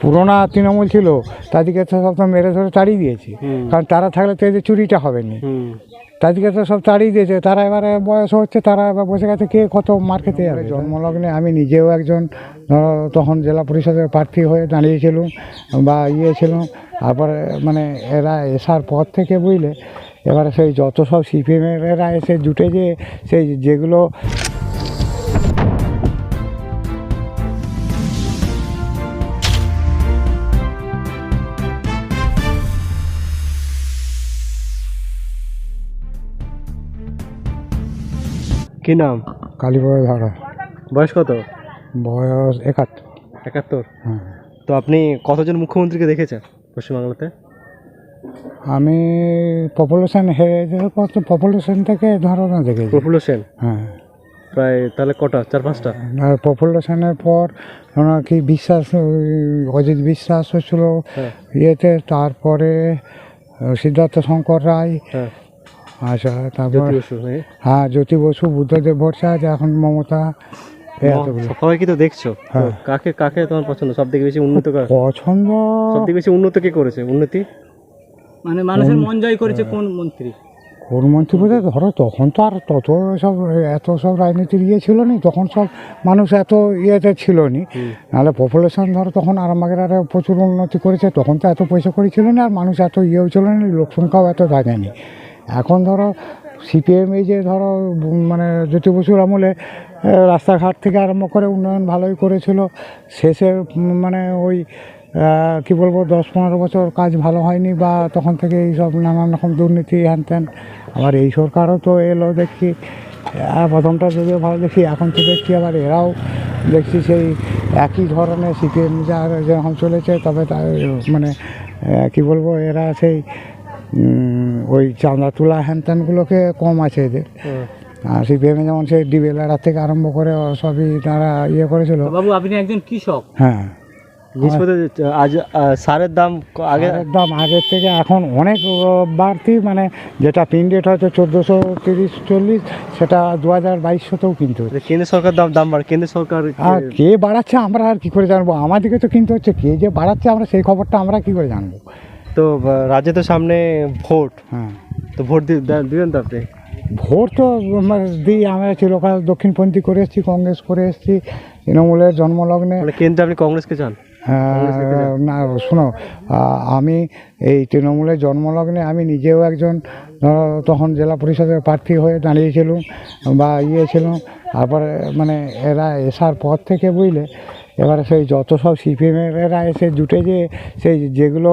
পুরোনা তৃণমূল ছিল তাদেরকে তো সব তো মেরে ধরে তাড়িয়ে দিয়েছি। কারণ তারা থাকলে তো এদের চুরিটা হবে না তাদেরকে তো সব তাড়িয়ে দিয়েছে তারা এবারে বয়স হচ্ছে তারা এবার বসে গেছে কে কত মার খেতে যাবে? জন্মলগ্নে আমি নিজেও একজন তখন জেলা পরিষদের প্রার্থী হয়ে দাঁড়িয়েছিলাম বা ইয়ে ছিলাম। তারপরে মানে এরা এসার পর থেকে বুঝলে এবারে সেই যত সব সিপিএমের এরা এসে জুটে যে সেই যেগুলো কি নাম? কালীপুরে ধারা। বয়স কত? বয়স একাত্তর। একাত্তর? হ্যাঁ। তো আপনি কতজন মুখ্যমন্ত্রীকে দেখেছেন পশ্চিমবাংলাতে? আমি পপুলেশন হেরে পপুলেশন থেকে ধরো না দেখেছি। সেন হ্যাঁ। প্রায় তাহলে কটা? চার পাঁচটা? আর পপুলেশনের পর ওনার কি বিশ্বাস অজিত বিশ্বাস হচ্ছিল হ্যাঁ। ইয়েতে তারপরে সিদ্ধার্থ শঙ্কর রায় হ্যাঁ। আচ্ছা তারপর জ্যোতি বসু হ্যাঁ। জ্যোতি বসু বুদ্ধদেব ভট্টাচার্য এখন মমতা সবাইকে তো দেখছ? হ্যাঁ। কাকে কাকে তোমার পছন্দ? সব থেকে বেশি উন্নত পছন্দ সব থেকে বেশি উন্নত কে করেছে? উন্নতি? মানে মানুষের মন জয় করেছে কোন মন্ত্রী? কোন মন্ত্রী বোধ ধরো তখন তো আর তত সব এত সব রাজনীতির ইয়ে ছিল নি তখন সব মানুষ এত ইয়েতে ছিল নি। নাহলে পপুলেশন ধরো তখন আরামবাগের আরে প্রচুর উন্নতি করেছে তখন তো এত পয়সা করি ছিল না আর মানুষ এত ইয়েও ছিল না লোকসংখ্যাও এত থাকেনি এখন ধরো সিপিএম যে ধরো মানে জ্যোতি বসুর আমলে রাস্তাঘাট থেকে আরম্ভ করে উন্নয়ন ভালোই করেছিল। শেষে মানে ওই কি বলব, দশ পনেরো বছর কাজ ভালো হয়নি বা তখন থেকে এই সব নানান রকম দুর্নীতি, হ্যান ত্যান। আবার এই সরকারও তো এলো দেখি প্রথমটা যদিও ভালো দেখি, এখন তো দেখছি আবার এরাও দেখছি সেই একই ধরনের সিপিএম যা যেরকম চলেছে, তবে তার মানে কি বলব, এরা সেই ওই চাঁদা তোলা হ্যান ত্যানগুলোকে কম আছে এদের। আর সিপিএমে যেমন সেই ডিবেলারা থেকে আরম্ভ করে সবই তারা ইয়ে করেছিল। বাবু আপনি একজন কৃষক। হ্যাঁ। আজ সারের দাম ক- আগে সারের দাম আগের থেকে এখন অনেক বাড়তি মানে যেটা পিন রেট হয়তো চোদ্দোশো তিরিশ চল্লিশ সেটা দু হাজার বাইশশোতেও কিনতে হচ্ছে। কেন্দ্র সরকার দাম দাম বাড়ে কেন্দ্র সরকার আর কে বাড়াচ্ছে আমরা আর কি করে জানব? আমাদেরকে তো কিনতে হচ্ছে। কে যে বাড়াচ্ছে আমরা সেই খবরটা আমরা কি করে জানব? তো রাজ্যে তো সামনে ভোট। হ্যাঁ। তো ভোট দিবেন তো আপনি? ভোট তো দিই আমরা চিরকাল দক্ষিণপন্থী করে এসেছি কংগ্রেস করে এসেছি তৃণমূলের জন্মলগ্নে। মানে কেন্দ্রে আপনি কংগ্রেসকে চান? হ্যাঁ, না শোনো আমি এই তৃণমূলের জন্মলগ্নে আমি নিজেও একজন তখন জেলা পরিষদের প্রার্থী হয়ে দাঁড়িয়েছিলাম বা ইয়ে ছিলাম তারপরে মানে এরা এসার পর থেকে বুঝলে এবারে সেই যত সব সিপিএমের এসে জুটে যে সেই যেগুলো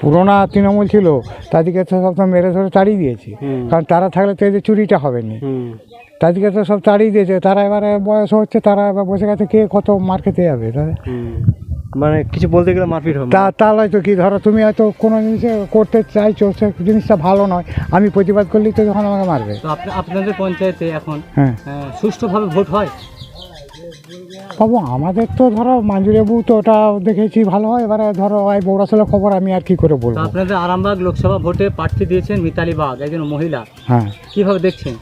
পুরোনা তৃণমূল ছিল তাদেরকে তো সব তো মেরে ধরে তাড়িয়ে দিয়েছি। কারণ তারা থাকলে তো এদের চুরিটা হবে না তাদেরকে তো সব তাড়িয়ে দিয়েছে। তারা এবারে বয়স হচ্ছে তারা এবার বসে গেছে কে কত মার খেতে যাবে? মানে কিছু বলতে গেলে মারপিট হবে তা তাহলে তো কি? ধরো তুমি হয়তো কোনো জিনিসে করতে চাইছো সে জিনিসটা ভালো নয়। আমি প্রতিবাদ করলেই তো যখন আমাকে মারবে। আপনাদের পঞ্চায়েতে এখন হ্যাঁ। সুষ্ঠুভাবে ভোট হয়? বাবু আমাদের তো ধরো মাঞ্জুরেবু তো ওটা দেখেছি ভালো হয়। এবারে ধরো ওই বৌরাসলের খবর আমি আর কি করে বলব? আপনাদের আরামবাগ লোকসভা ভোটে প্রার্থী দিয়েছেন মিতালি বাগ একজন মহিলা। হ্যাঁ। কীভাবে দেখছেন?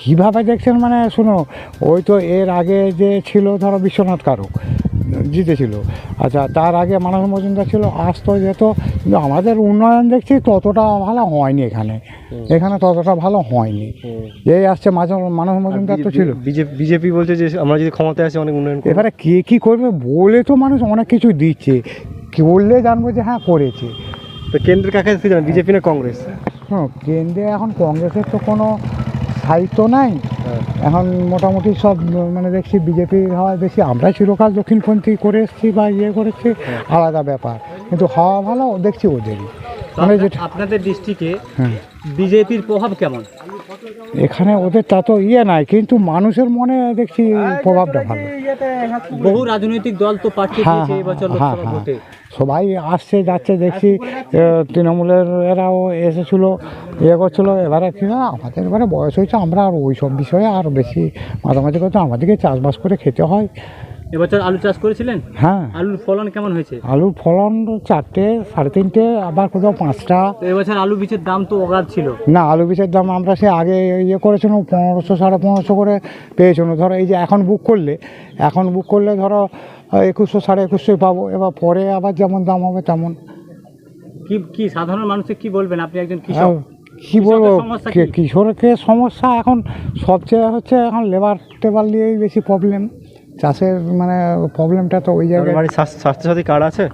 কীভাবে দেখছেন মানে শুনো ওই তো এর আগে যে ছিল ধরো বিশ্বনাথ কারক জিতেছিল। আচ্ছা তার আগে মানব মজুমদার ছিল আসতো যেত কিন্তু আমাদের উন্নয়ন দেখছি ততটা ভালো হয়নি এখানে। এখানে ততটা ভালো হয়নি। এই আসছে মাঝে মানব মজুমদার তো ছিল। বিজেপি বলছে যে আমরা যদি ক্ষমতায় আসি অনেক উন্নয়ন এবারে কে কী করবে বলে তো মানুষ অনেক কিছু দিচ্ছে। কি বললে জানব যে হ্যাঁ করেছে। তো কেন্দ্রের কাছে বিজেপি না কংগ্রেস? শোনো কেন্দ্রে এখন কংগ্রেসের তো কোনো সাহিত্য নাই। হ্যাঁ। এখন মোটামুটি সব মানে দেখছি বিজেপি হওয়ায় বেশি আমরা চিরকাল দক্ষিণপন্থী করে এসেছি বা ইয়ে করেছি আলাদা ব্যাপার। কিন্তু হওয়া ভালো দেখছি ওদেরই। মানে যেটা আপনাদের ডিস্ট্রিক্টে হ্যাঁ। বিজেপির প্রভাব কেমন? এখানে ওদের তা তো ইয়ে নাই কিন্তু মানুষের মনে দেখছি প্রভাবটা ভালো। বহু রাজনৈতিক দল তো প্রার্থী হ্যাঁ, দিয়েছে এই বছর হ্যাঁ, লোকসভা। ভোটে। সবাই আসছে যাচ্ছে দেখছি তৃণমূলের এরাও এসেছিল ইয়ে করছিল এবারে কি না আমাদের এবারে বয়স হয়েছে আমরা আর ওই সব বিষয়ে আর বেশি মাঝামাঝি করতে আমাদেরকে চাষবাস করে খেতে হয়। এবছর আলু চাষ করেছিলেন? হ্যাঁ। আলুর ফলন কেমন হয়েছে? আলুর ফলন চারটে সাড়ে তিনটে আবার কোথাও পাঁচটা। এবছর আলু বীজের দাম তো অগাধ ছিল। না আলু বীজের দাম আমরা সে আগে ইয়ে করেছিলাম পনেরোশো সাড়ে পনেরোশো করে পেয়েছিলাম। ধরো এই যে এখন বুক করলে এখন বুক করলে ধরো একুশশো সাড়ে একুশশোই পাবো। এবার পরে আবার যেমন দাম হবে তেমন। কি কি সাধারণ মানুষকে কি বলবেন? আপনি একজন কৃষক। কি বলব? কিশোরকে সমস্যা এখন সবচেয়ে হচ্ছে এখন লেবার টেবার নিয়েই বেশি প্রবলেম চাষের মানে প্রবলেমটা তো ওই জায়গায় বাড়ির স্বাস্থ্য স্বাস্থ্যসাথী কার্ড আছে?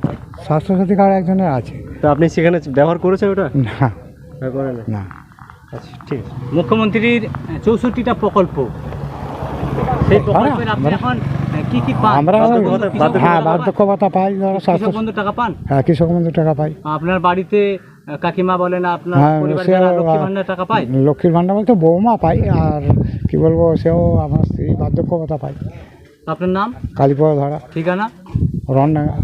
স্বাস্থ্যসাথী কার্ড একজনের আছে। তো আপনি সেখানে ব্যবহার করেছেন ওটা? না। করেন না। আচ্ছা ঠিক আছে। মুখ্যমন্ত্রীর চৌষট্টিটা প্রকল্প। সেই প্রকল্পের আপনি এখন কি কি পান? আমরা হ্যাঁ বন্ধু টাকা পান? বার্ধক্য ভাতা পাই ধরো কৃষক বন্ধু টাকা পান? হ্যাঁ কৃষক বন্ধু টাকা পাই। আপনার বাড়িতে কাকিমা বলেন আপনার হ্যাঁ পরিবার লক্ষ্মী ভান্ডার টাকা পায়? লক্ষ্মীর ভাণ্ডার বলতে বৌমা পাই আর কি বলব সেও আমার স্ত্রী বার্ধক্য ভাতা পাই আপনার নাম? কালীপদ ধরা ঠিকানা? রনডাঙ্গা